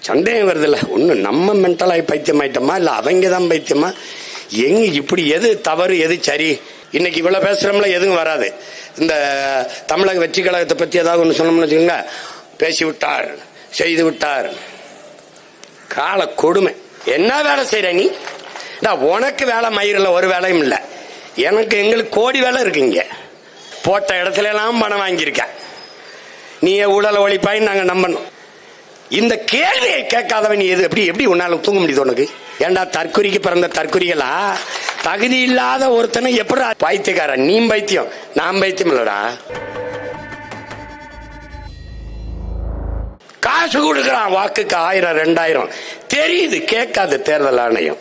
சந்தேகம் வருதுல்ல. ஒன்றும் நம்ம மென்டலாகி பைத்தியம் ஆயிட்டோமா? இல்லை அவங்க தான் பைத்தியமா? எங்க இப்படி எது தவறு எது சரி? இன்னைக்கு இவ்வளோ பேசுகிறோம்ல எதுவும் வராது. இந்த தமிழக வெற்றி கழகத்தை பற்றி ஏதாவது ஒன்று சொன்னோம்னு வச்சுக்கோங்க. பேசி விட்டார் செய்து விட்டார் கால கொடுமை. என்ன வேலை செய்கிற நீ? நான் உனக்கு வேலை மயிரில் ஒரு வேலையும் இல்லை. எனக்கு எங்களுக்கு கோடி வேலை இருக்குங்க போட்ட இடத்துல எல்லாம் பணம் வாங்கியிருக்கேன் நீ ஊழல ஒழிப்பாயின்னு நாங்கள் நம்பணும். இந்த கேள்வியை கேட்காதவன் எது? எப்படி எப்படி உன்னால தூங்க முடியுது உனக்கு? ஏண்டா தற்குறிக்கு பிறந்த தற்குறிகளா தகுதி இல்லாத ஒருத்தனை எப்படி பைத்தியக்காரன்? நீ பைத்தியம் நான் பைத்தியம் இல்லடா. காசு கொடுக்குறான் வாக்குக்கு ஆயிரம் ரெண்டாயிரம். தெரியுது கேட்காது தேர்தல் ஆணையம்.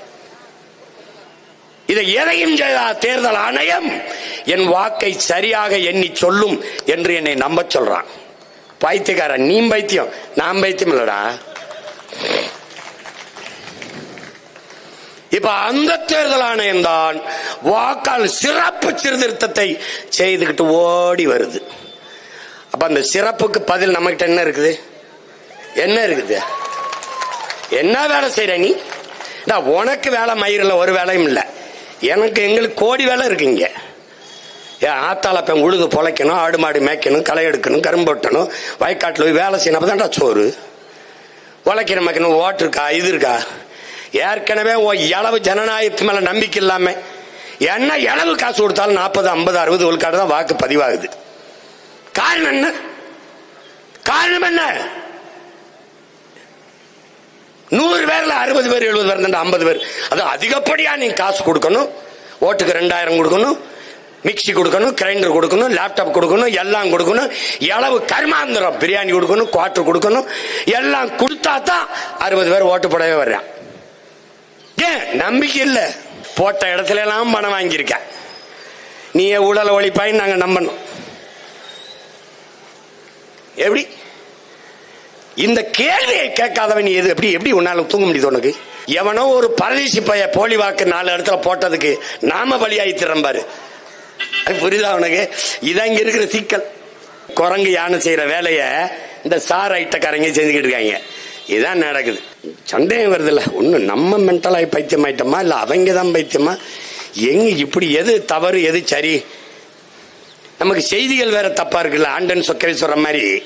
இதை எதையும் செய்தா தேர்தல் ஆணையம் என் வாக்கை சரியாக எண்ணி சொல்லும் என்று என்னை நம்ப சொல்றான். பைத்தியக்காரன் நீ பைத்தியம். நான் பைத்தியம் இல்லடா. இப்ப அந்த தேர்தல் ஆணையம் தான் வாக்கால் சிறப்பு சீர்திருத்தத்தை செய்துகிட்டு ஓடி வருது. அப்ப அந்த சிறப்புக்கு பதில் நம்மகிட்ட என்ன இருக்குது? என்ன இருக்குது? என்ன வேலை செய்யற நீ? நான் உனக்கு வேலை மயிரில் ஒரு வேலையும் இல்லை. எனக்கு எங்களுக்கு கோடி வேலை இருக்குங்க ஏன் ஆத்தால பெண் உழுது பொழைக்கணும் ஆடு மாடு மேய்க்கணும் களை எடுக்கணும் கரும்பு வெட்டணும் வயக்காட்டில் போய் வேலை செய்யணும். அப்பதான்டா சோறு. உழைக்கிற மக்கணும் ஓட்டு இருக்கா இது இருக்கா? ஏற்கனவே ஓ இளவு ஜனநாயகத்து மேலே நம்பிக்கை இல்லாமல் என்ன இளவு காசு கொடுத்தாலும் நாற்பது ஐம்பது அறுபது விழுக்காடு தான் வாக்கு பதிவாகுது. காரணம் என்ன? காரணம் என்ன? நூறு பேர்ல அறுபது பேர் எழுபது பேர் ஐம்பது பேர். அது அதிகப்படியா நீ காசு கொடுக்கணும். ஓட்டுக்கு ரெண்டாயிரம் கொடுக்கணும். மிக்சி கொடுக்கணும் கிரைண்டர் கொடுக்கணும் லேப்டாப் கொடுக்கணும் எல்லாம் கொடுக்கணும். இளவு கர்மாந்திரம் பிரியாணி கொடுக்கணும் குவாட்டர் கொடுக்கணும். எல்லாம் கொடுத்தா தான் அறுபது பேர் ஓட்டு போடவே வர்றான். ஏன்? நம்பிக்கை இல்லை. போட்ட இடத்துல எல்லாம் பணம் வாங்கியிருக்கேன் நீ உடலை ஒழிப்பாய் நாங்கள் நம்பணும். எப்படி? இந்த கேள்வியை கேட்காதவன் நீ எது? எப்படி எப்படி உன்னால தூங்க முடியுது உனக்கு? எவனோ ஒரு பரதேசி பைய போலி வாக்கு நாலு இடத்துல போட்டதுக்கு நாம பலியாகி பாரு புரியுதா உனக்கு? இதான் இங்க இருக்கிற சிக்கல். குரங்கு யானை செய்யற வேலைய இந்த சார் ஐட்டக்காரங்க செஞ்சுக்கிட்டு இருக்காங்க. இதான் நடக்குது. சந்தேகம் வருதுல்ல. ஒண்ணு நம்ம மென்டலாகி பைத்தியம் ஆயிட்டோமா? இல்ல அவங்க தான் பைத்தியமா? எங்க இப்படி எது தவறு எது சரி? நமக்கு செய்திகள் வேற தப்பா இருக்குல்ல? ஆண்டன் சொக்கவை சொல்ற மாதிரி.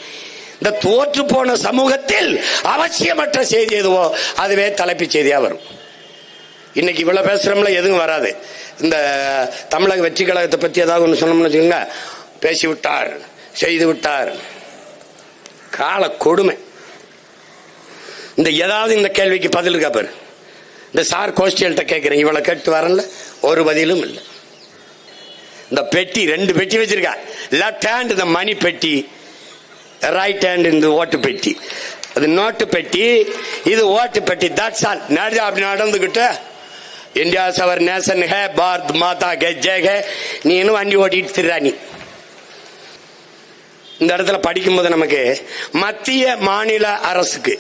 இந்த தோற்று போன சமூகத்தில் அவசியமற்ற செய்தி எதுவோ அதுவே தலைப்பு செய்தியா வரும். இன்னைக்கு இவ்வளவு பேசுறோம்ல எதுவும் வராது. இந்த தமிழக வெற்றி கழகத்தை பத்தி ஏதாவது ஒன்று சொன்னோம்னு வச்சுக்கோங்க. பேசிவிட்டார் செய்து விட்டார் கால கொடுமை. இந்த ஏதாவது இந்த கேள்விக்கு பதில் இருக்கா பாரு. இந்த சார் கோஷ்டிகள்கிட்ட கேட்கிறேன் இவளை கேட்டு வரல ஒரு பதிலும் இல்லை. இந்த பெட்டி ரெண்டு பெட்டி வச்சிருக்கா. லெஃப்ட் ஹேண்ட் இந்த மணி பெட்டி ரைட் ஹேண்ட் இந்த ஓட்டு பெட்டி. அது நோட்டு பெட்டி இது ஓட்டு பெட்டி. தட்ஸ் ஆல் நடந்து அப்படி நடந்துக்கிட்டு இந்தியா சவர் நேசன் ஹே பாரத் மாதா கே ஜெய் ஹே இன்னும் வண்டி ஓட்டிட்டு திர்றா நீ இந்த இடத்துல படிக்கும்போது நமக்கு மத்திய மாநில அரசுக்கு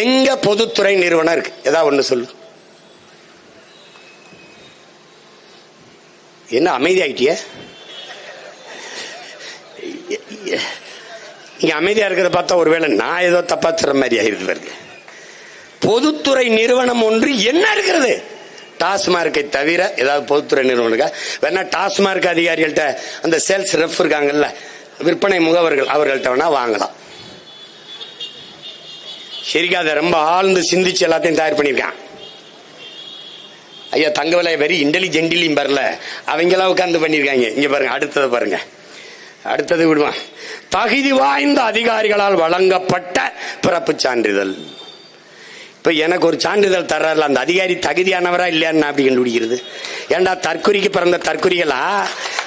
எங்க பொதுத்துறை நிறுவனம் இருக்கு ஏதாவது ஒன்று சொல்லு என்ன அமைதி இங்கே அமைதியாக இருக்கிறத பார்த்தா ஒருவேளை நான் ஏதோ தப்பா மாதிரி ஆயிருது பாருங்க பொதுத்துறை நிறுவனம் ஒன்று என்ன இருக்கிறது டாஸ்மார்க்கை தவிர ஏதாவது பொதுத்துறை நிறுவனங்கள் வேணா டாஸ்மார்க் அதிகாரிகள்கிட்ட அந்த சேல்ஸ் ரெஃப் இருக்காங்கல்ல விற்பனை முகவர்கள் அவர்கள்ட்ட வேணா வாங்கலாம். சரிக்கா அதை ரொம்ப ஆழ்ந்து சிந்திச்சு எல்லாத்தையும் தயார் பண்ணியிருக்கான். ஐயா தங்க விலை வெரி இன்டெலிஜென்டிலையும் வரல அவங்களாம் உட்காந்து பண்ணியிருக்காங்க. இங்க பாருங்க அடுத்தது பாருங்க. அடுத்தது விடுவான். தகுதி வாய்ந்த அதிகாரிகளால் வழங்கப்பட்ட பிறப்பு சான்றிதழ். இப்ப எனக்கு ஒரு சான்றிதழ் தர்றாருல அந்த அதிகாரி தகுதியானவரா இல்லையான்னு அப்படி கண்டுபிடிக்கிறது? ஏண்டா தற்குறிக்கு பிறந்த தற்குறிகளா?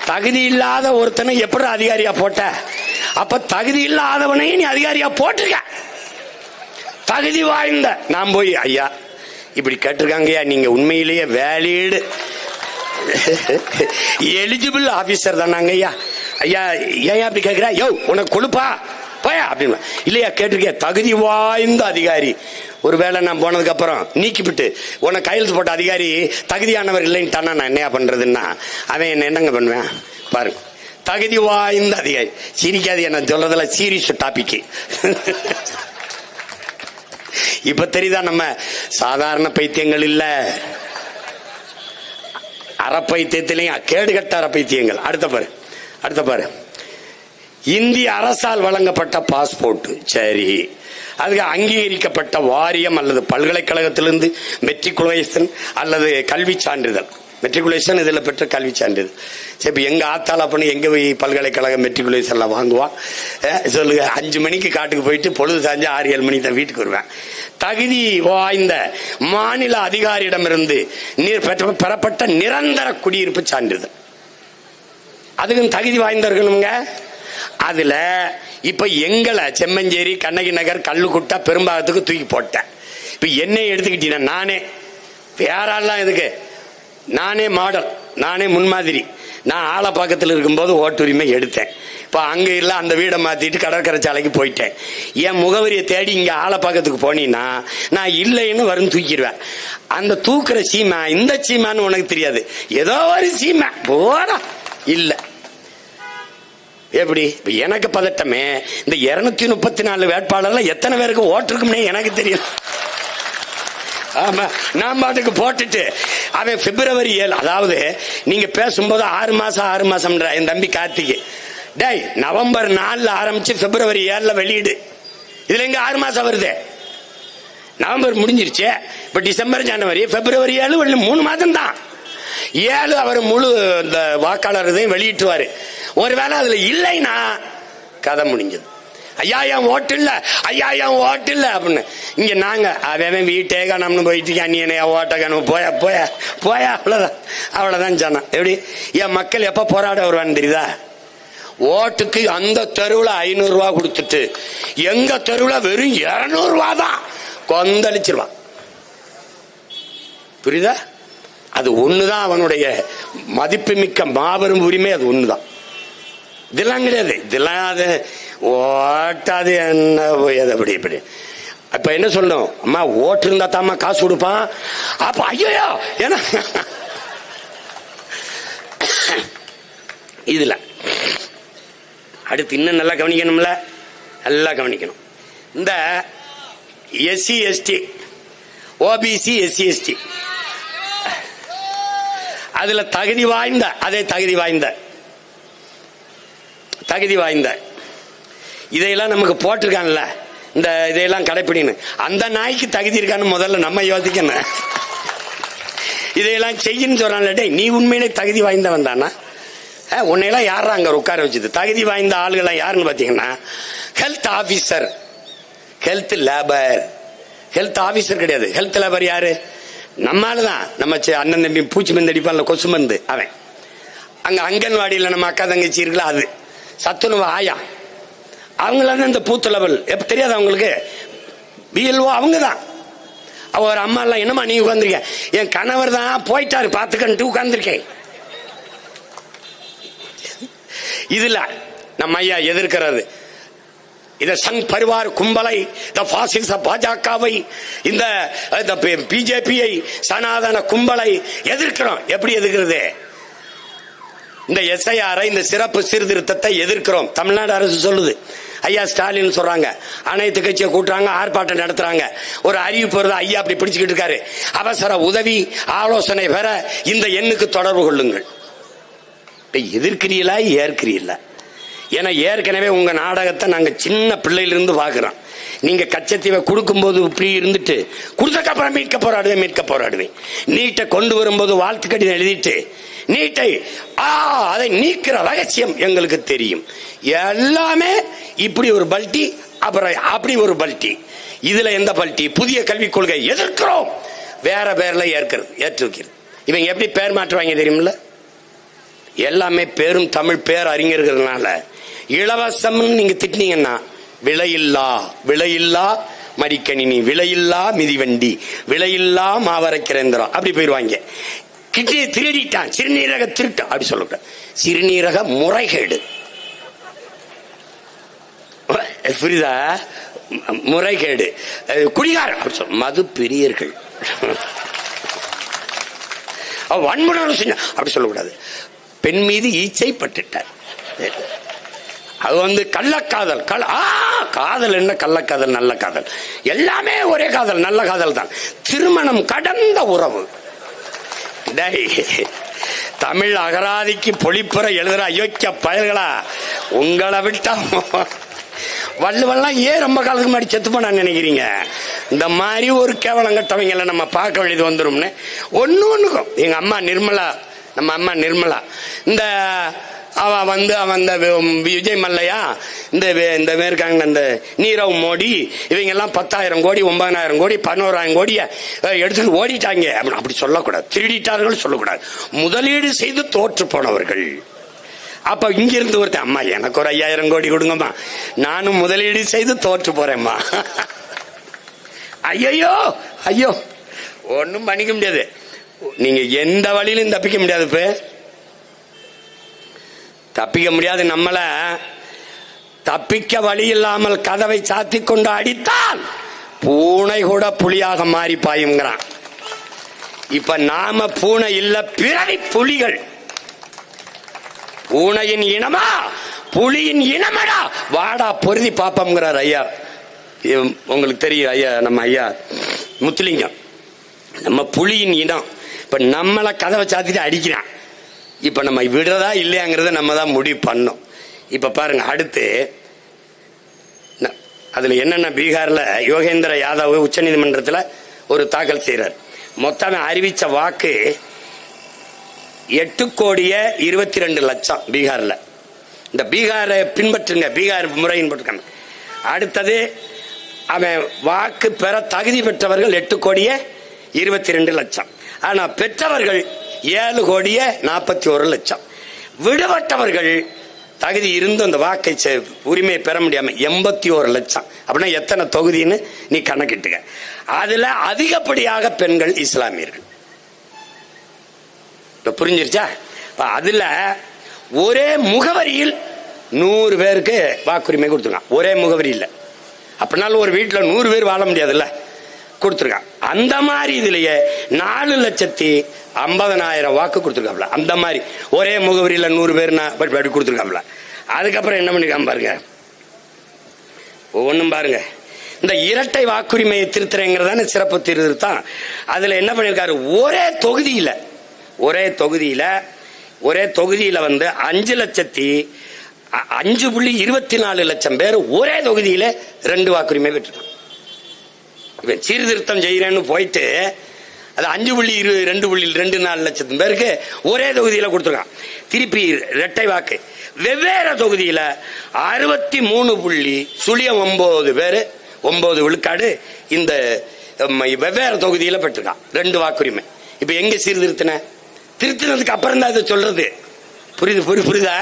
தகுதி இல்லாத ஒருத்தனை எப்படி அதிகாரியா போட்ட? அப்ப தகுதி இல்லாதவனையும் நீ அதிகாரியா போட்டிருக்க. தகுதி வாய்ந்த நான் போய் ஐயா இப்படி கேட்டிருக்காங்கய்யா நீங்க உண்மையிலேயே வேலீடு. எலிஜிபிள் ஆபீசர் தானாங்க ஐயா ஐயா ஏன் அப்படி கேட்கிறா யோ உனக்கு கொழுப்பா? போயா அப்படின்னு இல்லையா கேட்டிருக்கேன் தகுதி வாய்ந்த அதிகாரி. ஒருவேளை நான் போனதுக்கு அப்புறம் நீக்கிவிட்டு உன்னை கையெழுத்து போட்ட அதிகாரி தகுதியானவர் இல்லைன்ட்டானா நான் என்ன பண்றதுன்னா? அவன் என்ன என்னங்க பண்ணுவேன்? பாருங்க. தகுதி வாய்ந்த அதிகாரி. சிரிக்காது என்ன சொல்றதுல சீரியஸ் டாபிக் இப்ப தெரியுதா நம்ம சாதாரண பைத்தியங்கள் இல்ல? அறப்பைத்தியத்திலையும் கேடுகட்ட அறப்பைத்தியங்கள் அடுத்த பாரு. அடுத்த பாரு. இந்திய அரசால் வழங்கப்பட்ட பாஸ்போர்ட். சரி. அதுக்கு அங்கீகரிக்கப்பட்ட வாரியம் அல்லது பல்கலைக்கழகத்திலிருந்து மெட்ரிகுலேஷன் அல்லது கல்வி சான்றிதழ். மெட்ரிகுலேஷன் இதில் பெற்ற கல்வி சான்றிதழ். சரி இப்போ எங்கள் ஆத்தால பண்ணி எங்கே போய் பல்கலைக்கழக மெட்ரிகுலேஷனில் வாங்குவான் சொல்லுங்க அஞ்சு மணிக்கு காட்டுக்கு போயிட்டு பொழுது சாஞ்சு ஆறு ஏழு மணிக்கு தான் வீட்டுக்கு வருவேன். தகுதி வாய்ந்த மாநில அதிகாரியிடமிருந்து நீர் பெற்ற- பெறப்பட்ட நிரந்தர குடியிருப்பு சான்றிதழ். அதுக்கும் தகுதி வாய்ந்தவர்களுங்க அதில் இப்போ எங்களை செம்மஞ்சேரி கண்ணகி நகர் கல்லுக்குட்டா பெரும்பாகத்துக்கு தூக்கி போட்டேன். இப்போ என்னை எடுத்துக்கிட்டீங்கன்னா நானே. வேற இதுக்கு? நானே மாடல் நானே முன்மாதிரி. நான் ஆலப்பாக்கத்தில் இருக்கும்போது ஓட்டுரிமை எடுத்தேன். இப்போ அங்கே இல்லை அந்த வீடை மாற்றிட்டு கடற்கரை சாலைக்கு போயிட்டேன். என் முகவரியை தேடி இங்கே ஆலப்பாக்கத்துக்கு போனீங்கன்னா நான் இல்லைன்னு வரும் தூக்கிடுவேன். அந்த தூக்குற சீமா இந்த சீமான்னு உனக்கு தெரியாது. ஏதோ ஒரு சீமா. போடா. இல்லை. எப்படி? இப்போ எனக்கு பதட்டமே. இந்த இருநூத்தி முப்பத்தி நாலு வேட்பாளர்ல எத்தனை பேருக்கு ஓட்டிருக்கும்னே எனக்கு தெரியும் ஆமா நான் பாட்டுக்கு போட்டுட்டு அவன் பிப்ரவரி ஏழு அதாவது நீங்க பேசும்போது ஆறு மாசம் ஆறு மாசம்ன்ற என் தம்பி கார்த்திகை டேய் நவம்பர் நாலுல ஆரம்பிச்சு பிப்ரவரி ஏழுல வெளியீடு. இதுல எங்க ஆறு மாசம் வருது? நவம்பர் முடிஞ்சிருச்சு. இப்ப டிசம்பர் ஜனவரி பிப்ரவரி ஏழு மூணு மாதம் தான் ஏழு அவர் முழு இந்த வாக்காளர் இதையும் வெளியிட்டுவார். ஒருவேளை அதில் இல்லைன்னா கதை முடிஞ்சது. ஐயா என் ஓட்டு இல்லை. ஐயா என் ஓட்டு இல்லை அப்படின்னு. இங்கே நாங்கள் அவன் வீட்டே காணாமனு போயிட்டு அண்ணியனே ஓட்ட காணும்? போயா போயா போயா அவ்வளோதான் அவ்வளோதான் சொன்னான் எப்படி? என் மக்கள் எப்போ போராட வருவான்னு தெரியுதா? ஓட்டுக்கு அந்த தெருவில் ஐநூறுரூவா கொடுத்துட்டு எங்கள் தெருவில் வெறும் இரநூறுவா தான் கொந்தளிச்சிருவான். புரியுதா? அது ஒண்ணுதான் அவனுடைய மதிப்புமிக்க மாபெரும் உரிமை அது ஒண்ணுதான். இதெல்லாம் கிடையாது. இதெல்லாம் அது ஓட்டாது என்ன அது அப்படி இப்படி. அப்ப என்ன சொல்லணும்? அம்மா ஓட்டு இருந்தா தாம்மா காசு கொடுப்பான். அப்ப ஐயோ ஏன்னா இதுல. அடுத்து இன்னும் நல்லா கவனிக்கணும்ல? நல்லா கவனிக்கணும். இந்த SC ST OBC SC ST. அதுல தகுதி வாய்ந்த அதே தகுதி வாய்ந்த. தகுதி வாய்ந்த. இதையெல்லாம் நமக்கு போட்டிருக்கான்ல. இந்த இதையெல்லாம் கடைப்பிடின்னு. அந்த நாய்க்கு தகுதி இருக்கான்னு முதல்ல நம்ம யோசிக்கணும். இதையெல்லாம் செய்யுன்னு சொல்றான்ல நீ உண்மையிலே தகுதி வாய்ந்தவன் தானா? உன்னையெல்லாம் யாரா அங்க உட்கார வச்சது? தகுதி வாய்ந்த ஆளுகள்லாம் யாருன்னு பாத்தீங்கன்னா health officer health labour health officer கிடையாது. ஹெல்த் லேபர் யாரு? நம்மால தான் நம்ம அண்ணன் தம்பி பூச்சி மருந்து அடிப்பான்ல கொசு மருந்து. அவன். அங்க அங்கன்வாடியில் நம்ம அக்கா தங்கச்சி இருக்குல்ல அது. சத்துணவு ஆயா. அவங்கள தான் இந்த பூத்து லெவல். எப்போ தெரியாது அவங்களுக்கு பிஎல்ஓ அவங்க தான் அவ ஒரு அம்மா எல்லாம் என்னம்மா நீ உட்காந்துருக்க என் கணவர் தான் போயிட்டாரு பார்த்துக்கன்ட்டு உட்காந்துருக்கேன் இதில் நம்ம ஐயா எதிர்க்கிறது இந்த சங் பரிவார் கும்பலை இந்த பாசிச பாஜகவை இந்த பிஜேபியை சனாதன கும்பலை எதிர்க்கிறோம். எப்படி எதிர்க்கிறது? இந்த எஸ்ஐஆரை இந்த சிறப்பு சீர்திருத்தத்தை எதிர்க்கிறோம். தமிழ்நாடு அரசு சொல்லுது. ஐயா ஸ்டாலின் சொல்றாங்க. அனைத்து கட்சியை கூட்டுறாங்க ஆர்ப்பாட்டம் நடத்துறாங்க. ஒரு அறிவிப்பு வருது ஐயா அப்படி பிடிச்சுக்கிட்டு இருக்காரு. அவசர உதவி ஆலோசனை பெற இந்த எண்ணுக்கு தொடர்பு கொள்ளுங்கள். எதிர்க்கிறீங்களா ஏற்கிறீங்களா ஏன்னா ஏற்கனவே உங்க நாடகத்தை நாங்க சின்ன பிள்ளையிலிருந்து பாக்குறோம் நீங்க கச்சத்தீவை கொடுக்கும்போது இப்படி இருந்துட்டு கொடுத்தக்கப்புறம் மீட்க போராடுவேன் மீட்க போராடுவேன். நீட்டை கொண்டு வரும்போது வாழ்த்து கடிதம் எழுதிட்டு நீட்டை ஆ அதை நீக்கிற ரகசியம் எங்களுக்கு தெரியும். எல்லாமே இப்படி ஒரு பல்ட்டி அப்புறம் அப்படி ஒரு பல்ட்டி. இதுல எந்த பல்ட்டி? புதிய கல்விக் கொள்கை எதிர்க்கிறோம். வேற பேர்ல ஏற்கிறது ஏற்று வைக்கிறது இவங்க எப்படி பேர் மாற்றுவாங்க தெரியுமில்ல? எல்லாமே பெரும் தமிழ் பேர் அறிஞர்கள்னால இலவசம்னு நீங்க திட்டினீங்கன்னா விலையில்லா விலையில்லா மடிக்கணினி விலையில்லா மிதிவண்டி விலையில்லா மாவரைக்கிரந்திரம் அப்படி போயிடுவாங்க கிட்டி திருடிட்டான். சிறுநீரக திருட்டு. அப்படி சொல்லக்கூடாது. சிறுநீரக முறைகேடு. புரியுதா? முறைகேடு. குடிகாரம். அப்படி சொல்ல மது பிரியர்கள். வன்முறை. அப்படி சொல்லக்கூடாது. பெண் மீது ஈச்சை பட்டுட்டார் அது வந்து கள்ளக்காதல். கல் ஆ காதல் என்ன கள்ளக்காதல் நல்ல காதல். எல்லாமே ஒரே காதல் நல்ல காதல் தான். திருமணம் கடந்த உறவு. டேய் தமிழ் அகராதிக்கு பொழிப்புற எழுதுற அயோக்கிய பயல்களா உங்களை விட்டா வள்ளுவெல்லாம் ஏன் ரொம்ப காலத்துக்கு முன்னாடி செத்து போனா நினைக்கிறீங்க? இந்த மாதிரி ஒரு கேவலங்கட்டவங்களை நம்ம பார்க்க வேண்டியது வந்துரும்னு. ஒன்று ஒன்றுக்கும் எங்கள் அம்மா நிர்மலா நம்ம அம்மா நிர்மலா. இந்த அவன் வந்து அவன் இந்த விஜய் மல்லையா? இந்த வே- இந்த இருக்காங்க இந்த நீரவ் மோடி இவங்க எல்லாம் பத்தாயிரம் கோடி ஒன்பதாயிரம் கோடி பதினோராயிரம் கோடிய எடுத்துட்டு ஓடிட்டாங்க. அப்படி அப்படி சொல்லக்கூடாது. திருடிட்டார்கள் சொல்லக்கூடாது. முதலீடு செய்து தோற்று போனவர்கள். அப்ப இங்கிருந்து ஒருத்தன் அம்மா எனக்கு ஒரு ஐயாயிரம் கோடி கொடுங்கம்மா. நானும் முதலீடு செய்து தோற்று போறேம்மா. ஐயோ ஐயோ! ஒன்றும் பண்ணிக்க முடியாது. நீங்க எந்த வழியிலும் தப்பிக்க முடியாது இப்போ. தப்பிக்க முடியாது. நம்மள தப்பிக்க வழி இல்லாமல் கதவை சாத்தி கொண்டு அடித்தால் பூனை கூட புலியாக மாறி பாயுங்கிறான் இப்ப நாம பூனை இல்ல பிறவி புலிகள். பூனையின் இனமா? புலியின் இனமடா? வாடா பொருதி பாப்பம்ங்கிறார் ஐயா. உங்களுக்கு தெரியும் ஐயா நம்ம ஐயா முத்துலிங்கம். நம்ம புலியின் இனம். இப்ப நம்மளை கதவை சாத்திட்டு அடிக்கிறான். இப்ப நம்ம விடுறதா இல்லையாங்கிறத நம்ம தான் முடிவு பண்ணோம். இப்ப பாருங்க அடுத்து ந- அதுல என்னென்ன பீகார்ல யோகேந்திர யாதவ் உச்சநீதிமன்றத்தில் ஒரு தாக்கல் செய்யறார் மொத்தம் அறிவிச்ச வாக்கு எட்டு கோடியே இருபத்தி ரெண்டு லட்சம் பீகார்ல. இந்த பீகாரை பின்பற்றுங்க பீகார் முறையின் போட்டுக்காங்க அடுத்தது அவன் வாக்கு பெற தகுதி பெற்றவர்கள் எட்டு கோடியே இருபத்தி ரெண்டு லட்சம். ஆனா பெற்றவர்கள் ஏழு கோடியே நாற்பத்தி ஒரு லட்சம். விடுபட்டவர்கள் தகுதி இருந்து அந்த வாக்கை செ- உரிமையை பெற முடியாம எண்பத்தி ஒரு லட்சம். அப்படின்னா எத்தனை தொகுதின்னு நீ கணக்கிட்டுக்க. அதுல அதிகப்படியாக பெண்கள் இஸ்லாமியர்கள். புரிஞ்சிருச்சா? அதுல ஒரே முகவரியில் நூறு பேருக்கு வாக்குரிமை கொடுத்துருக்கான் ஒரே முகவரி இல்லை அப்படின்னாலும் ஒரு வீட்டுல நூறு பேர் வாழ முடியாதுல்ல? கொடுத்துருக்கான் அந்த மாதிரி இதுலயே நாலு லட்சத்தி ஐம்பதனாயிரம் வாக்கு கொடுத்துருக்காப்ல அந்த மாதிரி. ஒரே முகவரியில நூறு பேர் அப்படி கொடுத்துருக்காப்ல அதுக்கப்புறம் என்ன பண்ணிருக்கான் பாருங்க. ஒவ்வொன்றும் பாருங்க. இந்த இரட்டை வாக்குரிமையை திருத்துறேங்கிறதான சிறப்பு திருத்தான் அதுல என்ன பண்ணிருக்காரு? ஒரே தொகுதியில ஒரே தொகுதியில ஒரே தொகுதியில வந்து அஞ்சு லட்சத்தி அஞ்சு புள்ளி இருபத்தி நாலு லட்சம் பேர் ஒரே தொகுதியில ரெண்டு வாக்குரிமை பெற்றுட்டான் இவன் சீர்திருத்தம் செய்கிறேன்னு போயிட்டு அது அஞ்சு புள்ளி இரு ரெண்டு புள்ளி ரெண்டு நாலு லட்சத்து பேருக்கு ஒரே தொகுதியில் கொடுத்துருக்கான். திருப்பி ரெட்டை வாக்கு. வெவ்வேறு தொகுதியில் அறுபத்தி மூணு புள்ளி சுழியம் ஒம்பது பேர் ஒம்பது விழுக்காடு இந்த வெவ்வேறு தொகுதியில் பெற்றிருக்கான். ரெண்டு வாக்குரிமை. இப்போ எங்கே சீர்திருத்தின? திருத்தினதுக்கு அப்புறம் தான் இதை சொல்றது. புரியுது புரி புரியுதா?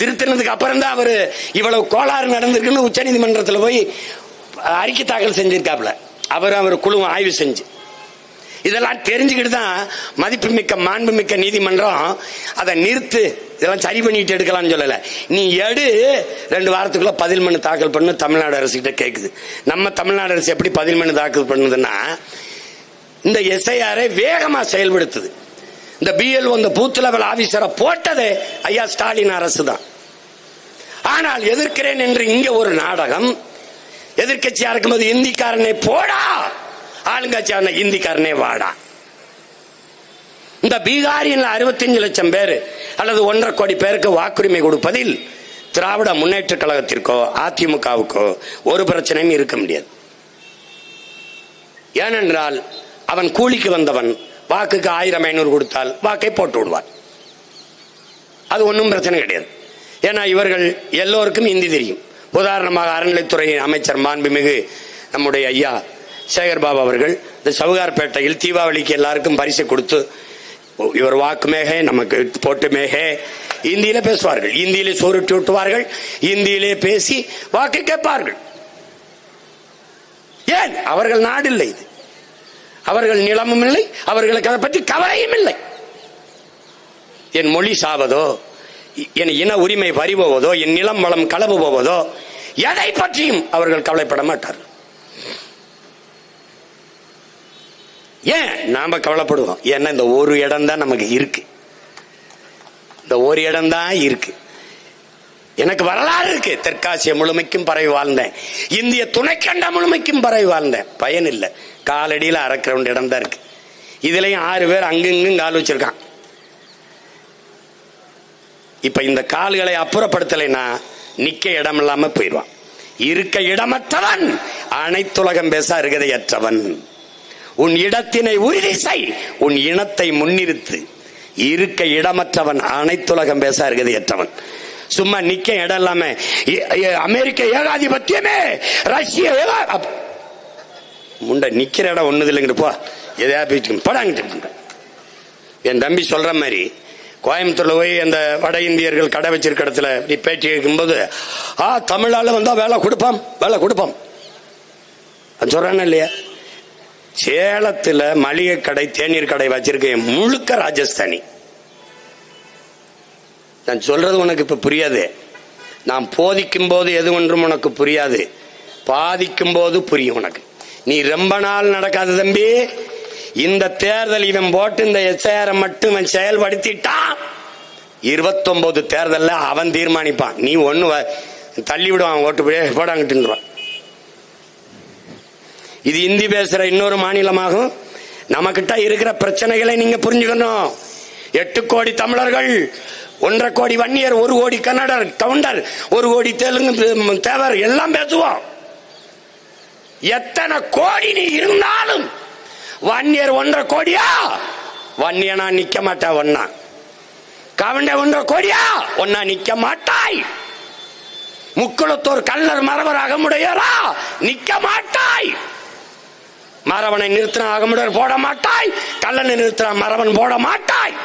திருத்தினதுக்கு அப்புறம் தான் அவர் இவ்வளவு கோளாறு நடந்திருக்குன்னு உச்சநீதிமன்றத்தில் போய் அறிக்கை தாக்கல் செஞ்சிருக்காப்ல அவர் அவர் குழு ஆய்வு செஞ்சு. இதெல்லாம் தெரிஞ்சுக்கிட்டு தான் மதிப்புமிக்க மாண்புமிக்க நீதிமன்றம் அதை நிறுத்து இதெல்லாம் சரி பண்ணிட்டு எடுக்கலாம்னு சொல்லல. நீ எடு ரெண்டு வாரத்துக்குள்ள பதில் மனு தாக்கல் பண்ணு தமிழ்நாடு அரசு கிட்ட கேக்குது. நம்ம தமிழ்நாடு அரசு எப்படி பதில் மனு தாக்கல் பண்ணுதுன்னா இந்த எஸ்ஐஆரை வேகமா செயல்படுத்துது. இந்த பிஎல் இந்த பூத் லெவல் ஆபீசரை போட்டதே ஐயா ஸ்டாலின் அரசு தான் ஆனால் எதிர்க்கிறேன் என்று இங்க ஒரு நாடகம் எதிர்கட்சியா இருக்கும்போது இந்திக்காரனை போடா. ஆளுங்கட்சியான இந்திக்காரனே வாடா. இந்த பீகாரியில் அறுபத்தஞ்சு லட்சம் பேர் அல்லது ஒன்றரை கோடி பேருக்கு வாக்குரிமை கொடுப்பதில் திராவிட முன்னேற்ற கழகத்திற்கோ அதிமுகவுக்கோ ஒரு பிரச்சனையும் இருக்க முடியாது. ஏனென்றால் அவன் கூலிக்கு வந்தவன். வாக்குக்கு ஆயிரம் ஐநூறு கொடுத்தால் வாக்கை போட்டு விடுவான். அது ஒன்றும் பிரச்சனை கிடையாது. ஏன்னா இவர்கள் எல்லோருக்கும் இந்தி தெரியும். உதாரணமாக அறநிலைத்துறை அமைச்சர் மாண்புமிகு நம்முடைய ஐயா சேகர் பாபு அவர்கள் இந்த சவுகார்பேட்டையில் தீபாவளிக்கு எல்லாருக்கும் பரிசு கொடுத்து இவர் வாக்கு மேகே நமக்கு போட்டு மேகே இந்தியில பேசுவார்கள். இந்தியிலே சோறுட்டி விட்டுவார்கள் இந்தியிலே பேசி வாக்கு கேட்பார்கள். ஏன்? அவர்கள் நாடு இல்லை இது. அவர்கள் நிலமும் இல்லை அவர்களுக்கு அதை பற்றி கவலையும் இல்லை. என் மொழி சாவதோ? என் இன உரிமை பறிபோவதோ என் நிலம் வளம் களவு போவதோ எதை பற்றியும் அவர்கள் கவலைப்பட மாட்டார். ஏன் நாம கவலைப்படுவோம்? ஏன்னா இந்த ஒரு இடம் தான் நமக்கு இருக்கு. இந்த ஒரு இடம் தான் இருக்கு. எனக்கு வரலாறு இருக்கு. தெற்காசிய முழுமைக்கும் பரவி வாழ்ந்தேன். இந்திய துணைக்கண்ட முழுமைக்கும் பரவி வாழ்ந்தேன். பயன் இல்லை காலடியில் அரை கிரவுண்ட் இடம் தான் இருக்கு. இதுலயும் ஆறு பேர் அங்கங்கும் கால் வச்சிருக்கான் இப்ப இந்த கால்களை அப்புறப்படுத்தலைன்னா நிக்க இடம் இல்லாம போயிடுவான். இருக்க இடமற்றவன் அனைத்துலகம் பேச அருகதையற்றவன் உன் இடத்தினை உறுதி செய் உன் இனத்தை முன்னிறுத்து. இருக்க இடமற்றவன் அனைத்துலகம் பேச அருகதையற்றவன் சும்மா நிக்க இடம் இல்லாம அமெரிக்க ஏகாதிபத்தியமே ரஷ்ய ஏகா- அப்- முண்டை நிக்கிற இடம் ஒண்ணுது இல்லைங்கிட்டு போ எதையா போயிட்டு படாங்கிட்டு என் தம்பி சொல்ற மாதிரி கோயம்புத்தூர்ல போய் அந்த வட இந்தியர்கள் கடை வச்சிருக்க இடத்துல நீ பேட்டி இருக்கும்போது ஆ தமிழால வந்தா வேலை கொடுப்பான் வேலை கொடுப்பான் அது சொல்றானே இல்லையா? சேலத்துல மளிகை கடை தேநீர் கடை வச்சிருக்கேன் முழுக்க ராஜஸ்தானி. நான் சொல்றது உனக்கு இப்ப புரியாது. நான் போதிக்கும் போது எது ஒன்றும் உனக்கு புரியாது. பாதிக்கும் போது புரியும் உனக்கு. நீ ரொம்ப நாள் நடக்காது தம்பி இந்த தேர்தல் இவன் போட்டு இந்த எஸ்ஐஆர் மட்டும் இவன் செயல்படுத்திட்டான் இருபத்தொன்பது தேர்தலில் அவன் தீர்மானிப்பான். நீ ஒன்று வ- தள்ளி விடுவான் ஓட்டு போய் போடாங்கிட்டுருவான் இது இந்தி பேசுகிற இன்னொரு மாநிலமாகும். நமக்கிட்ட இருக்கிற பிரச்சனைகளை நீங்கள் புரிஞ்சுக்கணும். எட்டு கோடி தமிழர்கள் ஒன்றரை கோடி வன்னியர் ஒரு கோடி கன்னடர் கவுண்டர் ஒரு கோடி தெலுங்கு தேவர் எல்லாம் பேசுவோம். எத்தனை கோடி நீ இருந்தாலும் வன்னியர் ஒன்றரை கோடியா? நான் நிக்க மாட்டேன் ஒன்னா? கவண்ட ஒன்றரை கோடியா? ஒன்னா நிக்க மாட்டாய். முக்குளத்தோர் கல்லர் மரவர் அகமுடையரா? நிக்க மாட்டாய். மரவனை நிறுத்தின அகமுடையர் போட மாட்டாய். கல்லனை நிறுத்தின மரவன் போட மாட்டாய்.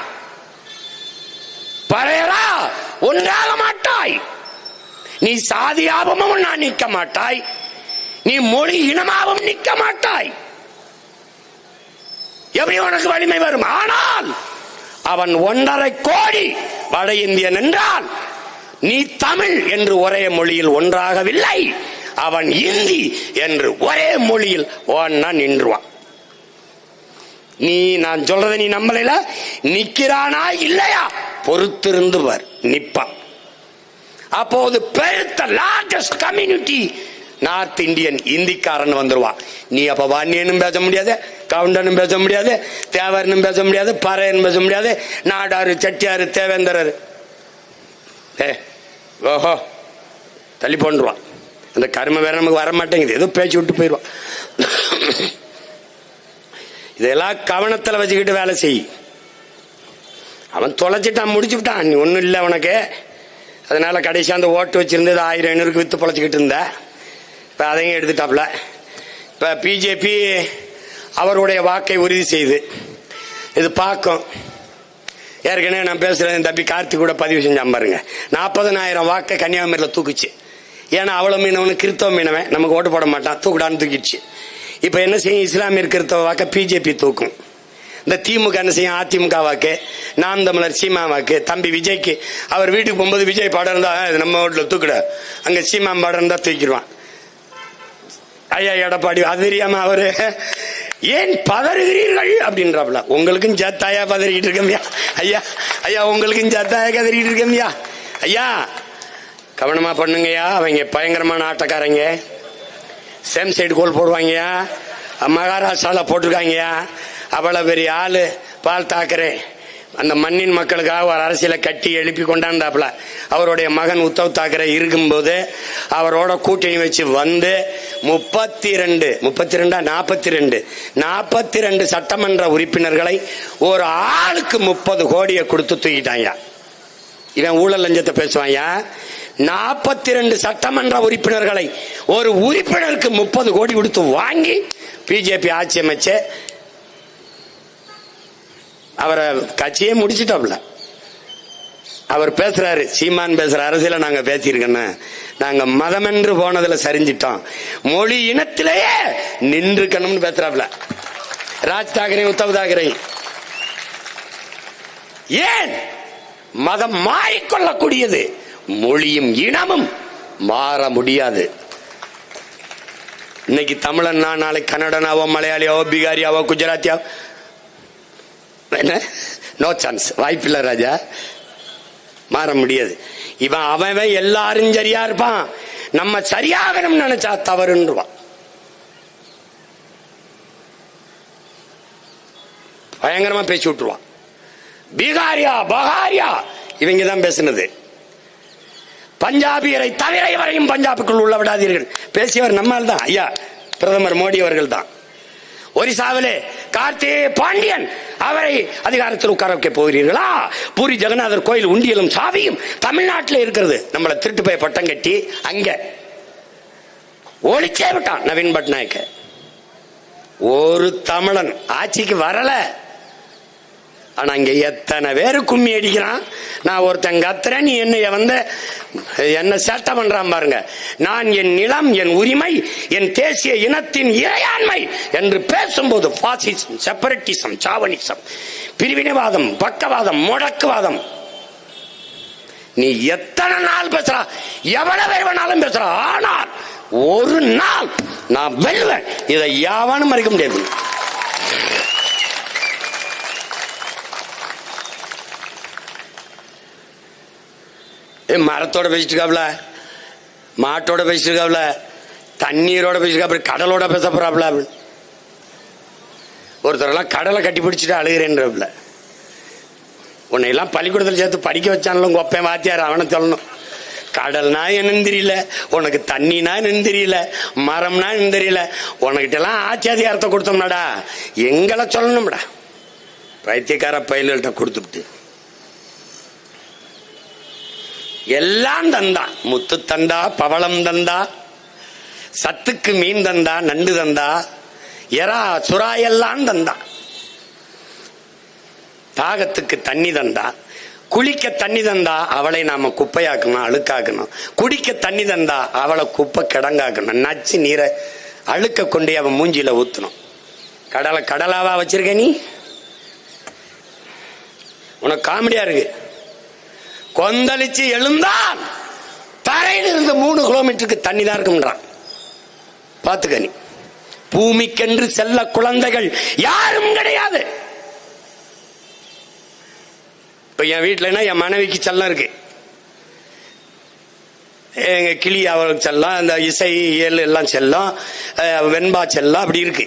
பறையரா? ஒன்றாக மாட்டாய். நீ சாதியாபமும் நான் நிற்க மாட்டாய். நீ மொழி இனமாகவும் நிற்க மாட்டாய். எப்படி உனக்கு வலிமை வரும்? ஆனால் அவன் ஒன்றரை கோடி வட இந்தியன் என்றால் நீ தமிழ் என்று ஒரே மொழியில் ஒன்றாகவில்லை. அவன் இந்தி என்று ஒரே மொழியில் ஒன்னா நின்றுவான். நீ நான் சொல்றதை நீ நம்பலைல? நிக்கிறானா இல்லையா? பொறுத்திருந்து பார் நிப்பான் அப்போது பெருத்த லார்ஜஸ்ட் கம்யூனிட்டி நார்த் இந்தியன் இந்திக்காரன் வந்துருவான் நீ அப்ப வன்னியனும் பேச முடியாது கவுண்டனும் பேச முடியாது தேவரனும் பேச முடியாது பறையனும் பேச முடியாது நாடாரு செட்டியாரு தேவேந்திரர் ஏ ஓஹோ தள்ளி போன்றுவான் அந்த கருமை வேற நமக்கு வர மாட்டேங்குது ஏதோ பேச்சு விட்டு போயிடுவான் இதெல்லாம் கவனத்தில் வச்சுக்கிட்டு வேலை செய் அவன் தொலைச்சிட்டான் முடிச்சு விட்டான் நீ ஒன்றும் இல்லை உனக்கு அதனால கடைசி அந்த ஓட்டு வச்சிருந்தது ஆயிரம் ஐநூறுக்கு வித்து பொழைச்சிக்கிட்டு இருந்தேன் இப்போ அதையும் எடுத்துட்டாப்ல இப்போ பிஜேபி அவருடைய வாக்கை உறுதி செய்து இது பார்க்கும். ஏற்கனவே நான் பேசுகிறேன் என் தம்பி கார்த்திக் கூட பதிவு செஞ்சான் பாருங்க. நாற்பதனாயிரம் வாக்கை கன்னியாகுமரியில் தூக்குச்சு. ஏன்னா அவ்வளோ மீனவனு கிறித்தவ மீனவன். நமக்கு ஓட்டு போட மாட்டான். தூக்குடான்னு தூக்கிடுச்சு. இப்போ என்ன செய்யும்? இஸ்லாமியர் கிறித்தவ வாக்கை பிஜேபி தூக்கும். இந்த திமுக என்ன செய்யும்? அதிமுக வாக்கு நாம் தமிழர் சீமா வாக்கு தம்பி விஜய்க்கு. அவர் வீட்டுக்கு போகும்போது விஜய் படம் இருந்தால் நம்ம வீட்டில் தூக்கிட. அங்கே சீமா படம் இருந்தால் தூக்கிடுவான். ஐயா எடப்பாடி அது தெரியாம அவரு ஏன் பதறுகிறீர்கள்? அப்படின்றாப்ல உங்களுக்கும் ஜத்தாயா பதறிக்கிட்டு இருக்கமியா ஐயா. ஐயா உங்களுக்கும் ஜத்தாயா கதறிக்கிட்டு இருக்கமியா ஐயா. கவனமா பண்ணுங்கய்யா அவங்க பயங்கரமான ஆட்டக்காரங்க. சேம் சைடு கோல் போடுவாங்கய்யா மகாராஷ்டிரால போட்டிருக்காங்கய்யா அவ்வளவு பெரிய ஆளு பால் தாக்கரே அந்த மண்ணின் மக்களுக்காக ஒரு அரசியலை கட்டி எழுப்பி கொண்டாண்டாப்புல அவருடைய மகன் உத்தவ் தாக்கரே இருக்கும்போது அவரோட கூட்டணி வச்சு வந்து முப்பத்தி ரெண்டு முப்பத்தி ரெண்டா நாற்பத்தி ரெண்டு நாற்பத்தி ரெண்டு சட்டமன்ற உறுப்பினர்களை ஒரு ஆளுக்கு முப்பது கோடியை கொடுத்து தூக்கிட்டாங்க. இவன் ஊழல் லஞ்சத்தை பேசுவாயா நாற்பத்தி ரெண்டு சட்டமன்ற உறுப்பினர்களை ஒரு உறுப்பினருக்கு முப்பது கோடி கொடுத்து வாங்கி பிஜேபி ஆட்சி அமைச்சு அவரை கட்சியே முடிச்சிட்டோம்ல. அவர் பேசுறாரு சீமான் பேசுற அரசியல நாங்க பேசியிருக்கோன்னு. நாங்க மதமென்று போனதுல சரிஞ்சிட்டோம். மொழி இனத்திலேயே நின்றுக்கணும்னு பேசுறாப்ல ராஜ் தாக்கரே உத்தவ் தாக்கரே. ஏன்? மதம் மாறிக்கொள்ளக்கூடியது. மொழியும் இனமும் மாற முடியாது. இன்னைக்கு தமிழன்னா நாளைக்கு கன்னடனாவோ மலையாளியாவோ பீகாரியாவோ குஜராத்தியாவோ என்ன? நோ சான்ஸ் வாய்ப்பில்லை ராஜா. மாற முடியாது. இவன் அவன் எல்லாரும் சரியா இருப்பான். நம்ம சரியாகணும்னு நினைச்சா தவறுன்றுவான் பயங்கரமா பேசி விட்டுருவான். பீகாரியா பகாரியா இவங்க தான் பேசுனது. பஞ்சாபியரை தவிர இவரையும் பஞ்சாபுக்குள் உள்ள விடாதீர்கள். பேசியவர் நம்மால் தான் ஐயா பிரதமர் மோடி அவர்கள் தான் ஒரிசாவிலே கார்த்தி பாண்டியன் அவரை அதிகாரத்தில் உட்கார வைக்க போகிறீர்களா? பூரி ஜெகநாதர் கோயில் உண்டியலும் சாவியும் தமிழ்நாட்டில் இருக்கிறது. நம்மளை திருட்டு போய் பட்டம் கட்டி அங்க ஒழிச்சே விட்டான் நவீன் பட்நாயக்க. ஒரு தமிழன் ஆட்சிக்கு வரல. ஆனா இங்க எத்தனை பேரு கும்மி அடிக்கிறான்? நான் ஒருத்தன் கத்துறேன் நீ என்னைய வந்து என்ன சேட்டை பண்றான் பாருங்க. நான் என் நிலம் என் உரிமை என் தேசிய இனத்தின் இறையாண்மை என்று பேசும்போது பாசிசம் செப்பரட்டிசம் சாவனிசம் பிரிவினைவாதம் பக்கவாதம் முடக்குவாதம். நீ எத்தனை நாள் பேசுறா? எவ்வளவு பேர் வேணாலும் பேசுறா? ஆனால் ஒரு நாள் நான் வெல்வேன். இதை யாவானும் மறைக்க முடியாது. ஏ மரத்தோட பேசிட்டுருக்காப்ல. மாட்டோட பேசிட்டுருக்காப்ல. தண்ணீரோட பேசிருக்காப்புல கடலோட பேச போறாப்ல ஒருத்தரெல்லாம் கடலை கட்டி பிடிச்சிட்டு அழுகிறேன்றப்ல. உன்னை எல்லாம் பள்ளிக்கூடத்தில் சேர்த்து படிக்க வச்சான்ல உங்க ஒப்பன் வாத்தியார் அவனை சொல்லணும். கடல்னா என்னன்னு தெரியல உனக்கு தண்ணினா என்னன்னு தெரியல மரம்னா என்னன்னு தெரியல. உனக்கிட்ட எல்லாம் ஆச்சாதிகாரத்தை கொடுத்தோம்னாடா. எங்களை சொல்லணும்டா. பைத்தியக்கார பயில்கள்கிட்ட கொடுத்துட்டு எல்லாம் தந்தான் முத்து தந்தா பவளம் தந்தா சத்துக்கு மீன் தந்தா நண்டு தந்தா எறா சுறா எல்லாம் தந்தா. தாகத்துக்கு தண்ணி தந்தா. குளிக்க தண்ணி தந்தா அவளை நாம குப்பையாக்கணும் அழுக்காக்கணும். குடிக்க தண்ணி தந்தா அவளை குப்பை கிடங்காக்கணும். நச்சு நீரை அழுக்க கொண்டு அவன் மூஞ்சியில ஊத்தணும். கடலை கடலாவா வச்சிருக்க நீ? உனக்கு காமெடியா இருக்கு. கொந்தளிச்சு எழுந்தால் தரையில் இருந்து மூணு கிலோமீட்டருக்கு தண்ணி தான் இருக்கும்ன்றான். பாத்துக்க நீ. பூமிக்கென்று செல்ல குழந்தைகள் யாரும் கிடையாது. இப்ப என் வீட்டுலன்னா என் மனைவிக்கு செல்லம் இருக்கு. எங்க கிளி அவளுக்கு செல்லம் அந்த இசை இயல் எல்லாம் செல்லம் வெண்பா செல்லம் அப்படி இருக்கு.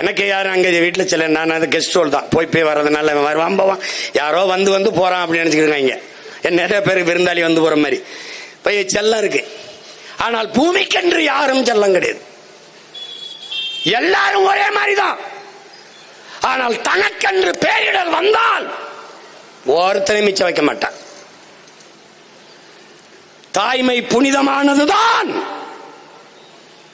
எனக்கு யாரும் அங்கே வீட்டில் செல்ல நான் அது கெஸ்ட் ஹோல் தான். போய் போய் வர்றதுனால இவன் வருவான் போவான். யாரோ வந்து வந்து போறான் அப்படின்னு நினைச்சுக்கிருக்காங்க என் நிறைய பேர் விருந்தாளி வந்து போற மாதிரி. போய் செல்லம் இருக்கு. ஆனால் பூமிக்கென்று யாரும் செல்லம் கிடையாது. எல்லாரும் ஒரே மாதிரி தான் ஆனால் தனக்கென்று பேரிடர் வந்தால் ஒருத்தனை மிச்சம் வைக்க மாட்டான். தாய்மை புனிதமானதுதான்.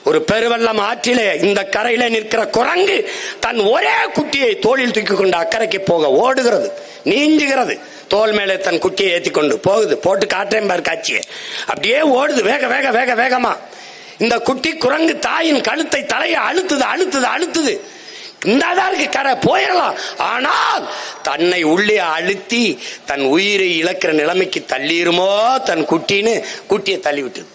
ஒரு பெருவெள்ளம் ஆற்றிலே இந்த கரையில நிற்கிற குரங்கு தன் ஒரே குட்டியை தோளில் தூக்கி கொண்டு அக்கறைக்கு போக ஓடுகிறது நீஞ்சுகிறது தோல் மேலே தன் குட்டியை ஏற்றி கொண்டு போகுது போட்டு காற்றேன் பார் காட்சியை. அப்படியே ஓடுது வேக வேக வேக வேகமா. இந்த குட்டி குரங்கு தாயின் கழுத்தை தலையை அழுத்துது அழுத்துது அழுத்துது. இந்தாதான் இருக்கு கரை போயிடலாம். ஆனால் தன்னை உள்ளே அழுத்தி தன் உயிரை இழக்கிற நிலைமைக்கு தள்ளிருமோ தன் குட்டின்னு குட்டியை தள்ளி விட்டுது.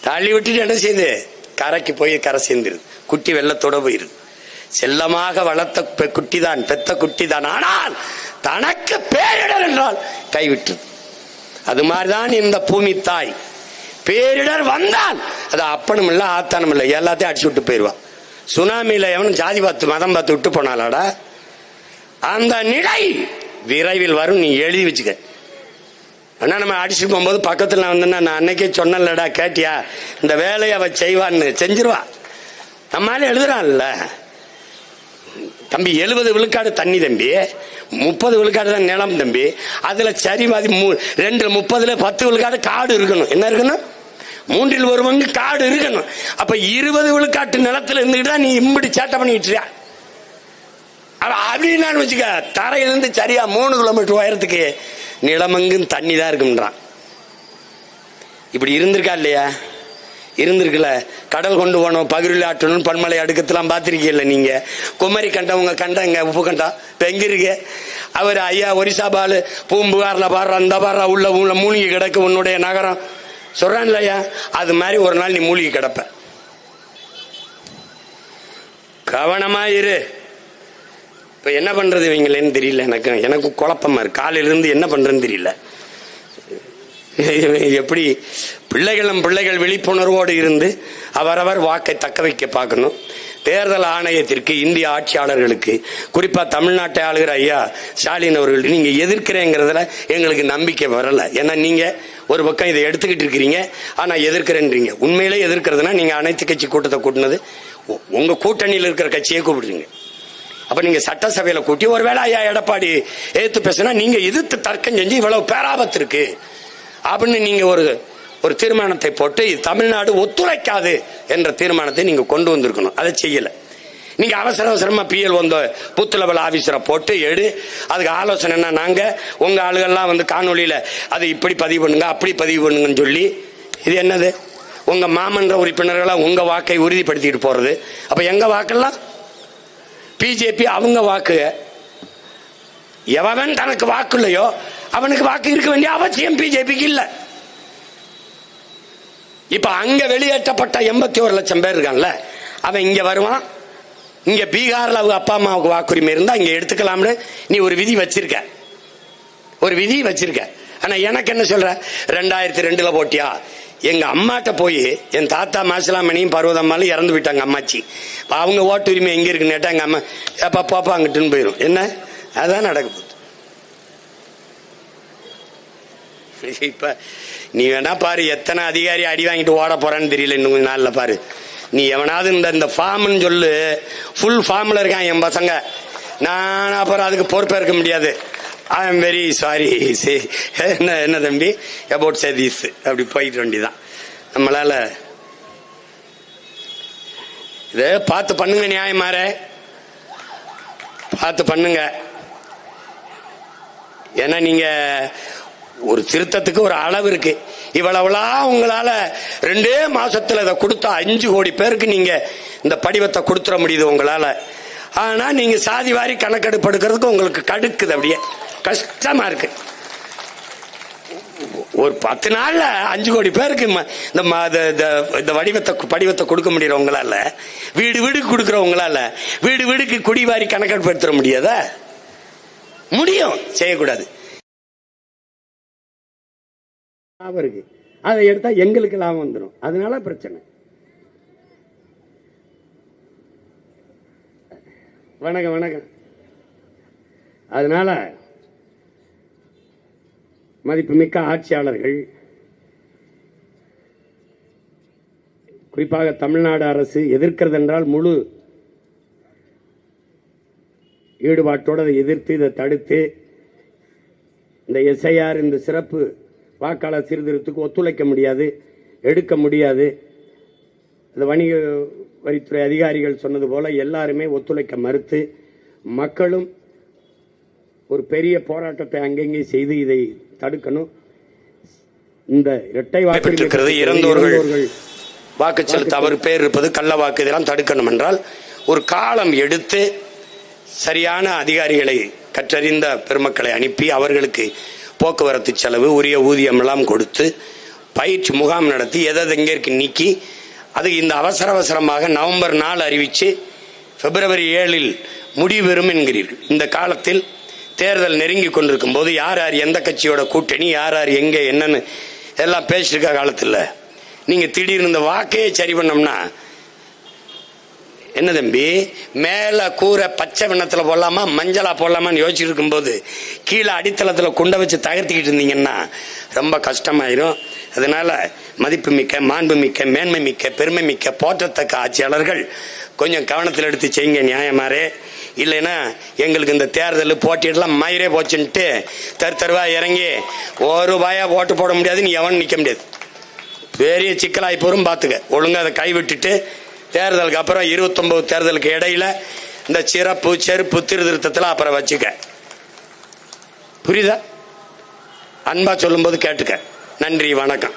தள்ளி விட்டுட்டு என்ன செய்யுது கரைக்கு போய் கரை சேர்ந்துருது. குட்டி வெள்ளத்தோட போயிருது. செல்லமாக வளர்த்த பெ- குட்டிதான் பெத்த குட்டி தான் ஆனால் தனக்கு பேரிடர் என்றால் கைவிட்டது. அது மாதிரிதான் இந்த பூமி தாய். பேரிடர் வந்தால் அது அப்பனும் இல்ல ஆத்தானும் இல்லை எல்லாத்தையும் அடிச்சு விட்டு போயிடுவான் சுனாமியில எவனும் ஜாதி பார்த்து மதம் பார்த்து விட்டு போனாலாடா அந்த நிலை விரைவில் வரும் நீ எழுதி வச்சுக்க. ஆனா நம்ம அடிச்சுட்டு போகும்போது பக்கத்தில் நான் வந்தேன்னா நான் அன்னைக்கே சொன்னேன்லடா கேட்டியா? இந்த வேலையை அவ செய்வான்னு செஞ்சிருவா. நம்மளால எழுதுறான்ல. தம்பி எழுபது விழுக்காடு தண்ணி தம்பி. முப்பது விழுக்காடு தான் நிலம் தம்பி. அதுல சரி மாதிரி மூ- ரெண்டு முப்பதுல பத்து விழுக்காடு காடு இருக்கணும். என்ன இருக்கணும்? மூன்றில் ஒரு பங்கு காடு இருக்கணும். அப்ப இருபது விழுக்காட்டு நிலத்துல இருந்துகிட்டு நீ இம்படி சேட்டை பண்ணிட்டு அப்படின்னு வச்சுக்க தரையிலிருந்து சரியா மூணு கிலோமீட்டர் உயரத்துக்கு நிலமங்கும் தண்ணி தான் இருக்கும்ன்றான். இப்படி இருந்திருக்கா இல்லையா? இருந்திருக்குல்ல கடல் கொண்டு போனோம் பகிரில் ஆட்டணும் பன்மலை அடுக்கத்தெல்லாம் பார்த்துருக்கீல்ல நீங்கள் குமரி கண்டம் கண்டங்க உப்பு கண்டம் இப்போ எங்கே இருக்கு? அவர் ஐயா ஒரிசா பாலு பூம்புகாரில் பாடுற அந்த பாடுற உள்ள உள்ள மூலிகை கிடக்கு உன்னுடைய நகரம். சொல்கிறான்ல ஐயா அது மாதிரி ஒரு நாள் நீ மூலிகை கிடப்ப. கவனமாக இரு. இப்போ என்ன பண்ணுறது இவங்களேன்னு தெரியல எனக்கு. எனக்கு குழப்பமாக இருக்கு. காலையிலேருந்து என்ன பண்ணுறேன்னு தெரியல. எப்படி பிள்ளைகளும் பிள்ளைகள் விழிப்புணர்வோடு இருந்து அவரவர் வாக்கை தக்க வைக்க பார்க்கணும். தேர்தல் ஆணையத்திற்கு இந்திய ஆட்சியாளர்களுக்கு குறிப்பா தமிழ்நாட்டை ஆளுகிற ஐயா ஸ்டாலின் அவர்கள் நீங்க எதிர்க்கிறேங்கிறதுல எங்களுக்கு நம்பிக்கை வரல. ஏன்னா நீங்க ஒரு பக்கம் இதை எடுத்துக்கிட்டு இருக்கிறீங்க ஆனா எதிர்க்கிறேன்றீங்க. உண்மையிலே எதிர்க்கிறதுனா நீங்க அனைத்து கட்சி கூட்டத்தை கூட்டினது உங்கள் உங்க கூட்டணியில் இருக்கிற கட்சியே கூப்பிடுறீங்க. அப்ப நீங்க சட்டசபையில கூட்டி ஒருவேளை ஐயா எடப்பாடி எதிர்த்து பேசினா நீங்க எதிர்த்து தர்க்கம் செஞ்சு இவ்வளவு பேராபத்து இருக்கு. அப்படின்னு நீங்க ஒரு ஒரு தீர்மானத்தை போட்டு இது தமிழ்நாடு ஒத்துழைக்காது என்ற தீர்மானத்தை நீங்க கொண்டு வந்திருக்கணும். அதை செய்யல. நீங்க அவசர அவசரமா பிஎல் வந்த பூத் லெவல் ஆபீசரை போட்டு எடு. அதுக்கு ஆலோசனைனா நாங்க உங்க ஆளுகள்லாம் வந்து காணொலியில அதை இப்படி பதிவு பண்ணுங்க அப்படி பதிவு பண்ணுங்கன்னு சொல்லி இது என்னது? உங்க மாமன்ற உறுப்பினர்களா உங்க வாக்கை உறுதிப்படுத்திட்டு போறது. அப்ப எங்க வாக்கெல்லாம்? பிஜேபி அவங்க வாக்கு. எவன் தனக்கு வாக்கு இல்லையோ அவனுக்கு வாக்கு இருக்க வேண்டிய அவசியம் பிஜேபிக்கு இல்லை. இப்ப அங்க வெளியேற்றப்பட்ட எண்பத்தி ஒரு லட்சம் பேர் இருக்கான்ல அவன் இங்க வருவான். இங்க பீகார்ல அவங்க அப்பா அம்மாவுக்கு வாக்குரிமை இருந்தா இங்க எடுத்துக்கலாம்னு நீ ஒரு விதி வச்சிருக்க. ஒரு விதி வச்சிருக்க. ஆனா எனக்கு என்ன சொல்ற? ரெண்டாயிரத்தி ரெண்டுல போட்டியா? எங்க அம்மாட்ட போய் என் தாத்தா மாசிலாமணியும் பர்வதம்மாலும் இறந்து போயிட்டாங்க அம்மாச்சி. அவங்க ஓட்டு உரிமை எங்க இருக்குன்னு கேட்டா எங்க அம்மா ஏப்பா பாப்பா அங்கிட்டுன்னு போயிடும் என்ன? அதான் நடக்குது போகுது இப்ப நீ வேணா பாரு எத்தனை அதிகாரி அடி வாங்கிட்டு ஓட போறான்னு தெரியல இன்னும் கொஞ்ச நாள்ல பாரு. நீ எவனாவது இந்த இந்த ஃபார்ம்னு சொல்லு. ஃபுல் ஃபார்ம்ல இருக்கான் என் பசங்க. நான் அப்புறம் அதுக்கு பொறுப்பேற்க முடியாது. ஐ எம் வெரி சாரி என்ன என்ன தம்பி? அபவுட் சதீஸ் அப்படி போயிட்டு வேண்டிதான் நம்மளால இதை பார்த்து பண்ணுங்க நியாயமாற பார்த்து பண்ணுங்க. ஏன்னா நீங்க ஒரு திருத்தத்துக்கு ஒரு அளவு இருக்கு. இவ்வளவுலாம் உங்களால ரெண்டே மாசத்துல இதை கொடுத்தா அஞ்சு கோடி பேருக்கு நீங்க இந்த படிவத்தை கொடுத்துட முடியுது உங்களால. ஆனா நீங்க சாதி வாரி கணக்கெடுப்பு எடுக்கிறதுக்கு உங்களுக்கு கடுக்குது அப்படியே. கஷ்டமா இருக்கு. ஒரு பத்து நாள்ல அஞ்சு கோடி பேருக்கு ம- இந்த இந்த- இந்த வடிவத்தை படிவத்தை கொடுக்க முடியறவங்களால வீடு வீடுக்கு கொடுக்கறவங்களால வீடு வீடுக்கு குடிவாரி கணக்கெடுப்பு எடுத்துட முடியாதா? முடியும். செய்யக்கூடாது. லாபம் இருக்கு. அதை எடுத்தா எங்களுக்கு லாபம் வந்துடும் அதனால பிரச்சனை. வணக்கம் வணக்கம். அதனால மதிப்புமிக்க ஆட்சியாளர்கள் குறிப்பாக தமிழ்நாடு அரசு எதிர்க்கிறது என்றால் முழு ஈடுபாட்டோடு அதை எதிர்த்து இதை தடுத்து இந்த எஸ்ஐஆர் இந்த சிறப்பு வாக்காளர் சீர்திருத்தத்துக்கு ஒத்துழைக்க முடியாது எடுக்க முடியாது. இந்த வணிக வரித்துறை அதிகாரிகள் சொன்னது போல எல்லாருமே ஒத்துழைக்க மறுத்து மக்களும் ஒரு பெரிய போராட்டத்தை அங்கங்கே செய்து இதை தடுக்கணும். இந்த இரட்டை வாய்ப்பிட்டிருக்கிறது. இறந்தோர்கள். வாக்கு செலுத்த அவர் பேர் இருப்பது கள்ள வாக்கு. இதெல்லாம் தடுக்கணும் என்றால் ஒரு காலம் எடுத்து சரியான அதிகாரிகளை கற்றறிந்த பெருமக்களை அனுப்பி அவர்களுக்கு போக்குவரத்து செலவு உரிய ஊதியம் எல்லாம் கொடுத்து பயிற்சி முகாம் நடத்தி எதை எங்கே இருக்கு நீக்கி அது இந்த அவசர அவசரமாக நவம்பர் நாலு அறிவித்து பிப்ரவரி ஏழில் முடிவெறும் என்கிறீர்கள். இந்த காலத்தில் தேர்தல் நெருங்கி கொண்டிருக்கும் போது யார் யார் எந்த கட்சியோட கூட்டணி யார் யார் எங்கே என்னன்னு எல்லாம் பேசிருக்க காலத்தில் நீங்கள் திடீர்னு இந்த வாக்கையே சரி பண்ணோம்னா என்ன தம்பி? மேல கூரை பச்சை வண்ணத்துல போடலாமா மஞ்சளா போடலாமான்னு யோசிச்சுட்டு இருக்கும்போது கீழே அடித்தளத்துல குண்டை வச்சு தகர்த்திக்கிட்டு இருந்தீங்கன்னா ரொம்ப கஷ்டமாயிரும். அதனால மாண்பு மிக்க மேன்மை மிக்க பெருமை மிக்க போற்றத்தக்க ஆட்சியாளர்கள் கொஞ்சம் கவனத்தில் எடுத்து செய்யுங்க நியாயமாரே இல்லைன்னா எங்களுக்கு இந்த தேர்தல் போட்டியெல்லாம் மயிரே போச்சுன்ட்டு தரு தருவா இறங்கி ஒரு ரூபாயா ஓட்டு போட முடியாது நீ எவன் நிக்க முடியாது. பெரிய சிக்கலாய் போரும் பார்த்துக்க ஒழுங்கா அதை கைவிட்டுட்டு தேர்தலுக்கு அப்புறம் இருபத்தொம்பது தேர்தலுக்கு இடையில இந்த சிறப்பு செருப்பு திருத்திருத்தத்தில் அப்புறம் வச்சுக்க. புரியுதா? அன்பா சொல்லும்போது கேட்டுக்க. நன்றி வணக்கம்.